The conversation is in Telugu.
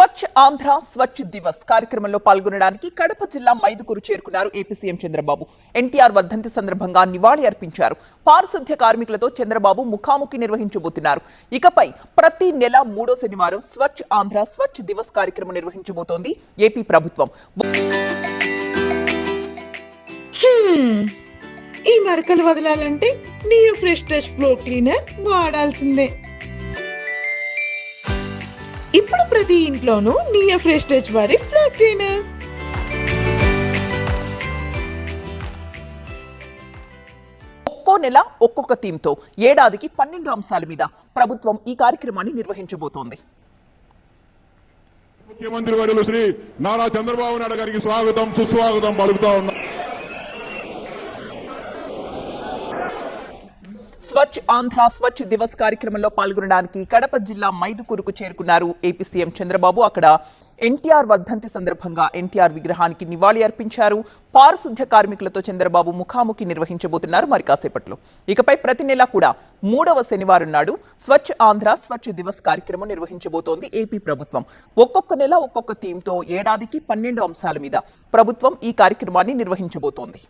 స్వచ్ఛ ఆంధ్ర స్వచ్ఛ దివస్ కార్యక్రమంలో పాల్గొనడానికి కడప జిల్లా మైదుకూరు చేరుకున్నారు ఏపీ సీఎం చంద్రబాబు. ఎన్టీఆర్ వర్ధంతి సందర్భంగా నివాళి అర్పించారు. పారిశుద్ధ్య కార్మికులతో చంద్రబాబు ముఖాముఖి నిర్వహించబోతున్నారు. ఇకపై ప్రతి నెల మూడో శనివారం స్వచ్ఛ ఆంధ్ర స్వచ్ఛ దివస్ కార్యక్రమం నిర్వహించబోతోంది ఏపీ ప్రభుత్వం. ఈ మరకలు వదలాలంటే నియో ఫ్రెష్ ఫ్లోర్ క్లీనర్ వాడాల్సిందే. ఇప్పుడు ప్రతి ఇంట్లోనూ నియో ఫ్రెష్ టచ్ వారి ఫ్లో క్లీనర్. ఒక్కో నెల ఒక్కొక్క థీమ్తో ఏడాదికి పన్నెండు అంశాల మీద ప్రభుత్వం ఈ కార్యక్రమాన్ని నిర్వహించబోతోంది. ముఖ్యమంత్రి వర్యులు శ్రీ నారా చంద్రబాబు నాయుడు గారికి స్వాగతం సుస్వాగతం పలుకుతా ఉన్నా. స్వచ్ఛ ఆంధ్ర స్వచ్ఛ దివస్ కార్యక్రమంలో పాల్గొనడానికి కడప జిల్లా మైదుకూరుకు చేరుకున్నారు ఏపీ సీఎం చంద్రబాబు. అక్కడ ఎన్టీఆర్ వర్ధంతి సందర్భంగా ఎన్టీఆర్ విగ్రహానికి నివాళి అర్పించారు. పారిశుద్ధ్య కార్మికులతో చంద్రబాబు ముఖాముఖి నిర్వహించబోతున్నారు మరి కాసేపట్లో. ఇకపై ప్రతి నెల కూడా మూడవ శనివారం నాడు స్వచ్ఛ ఆంధ్ర స్వచ్ఛ దివస్ కార్యక్రమం నిర్వహించబోతోంది ఏపీ ప్రభుత్వం. ఒక్కొక్క నెల ఒక్కొక్క థీమ్తో ఏడాదికి పన్నెండు అంశాల మీద ప్రభుత్వం ఈ కార్యక్రమాన్ని నిర్వహించబోతోంది.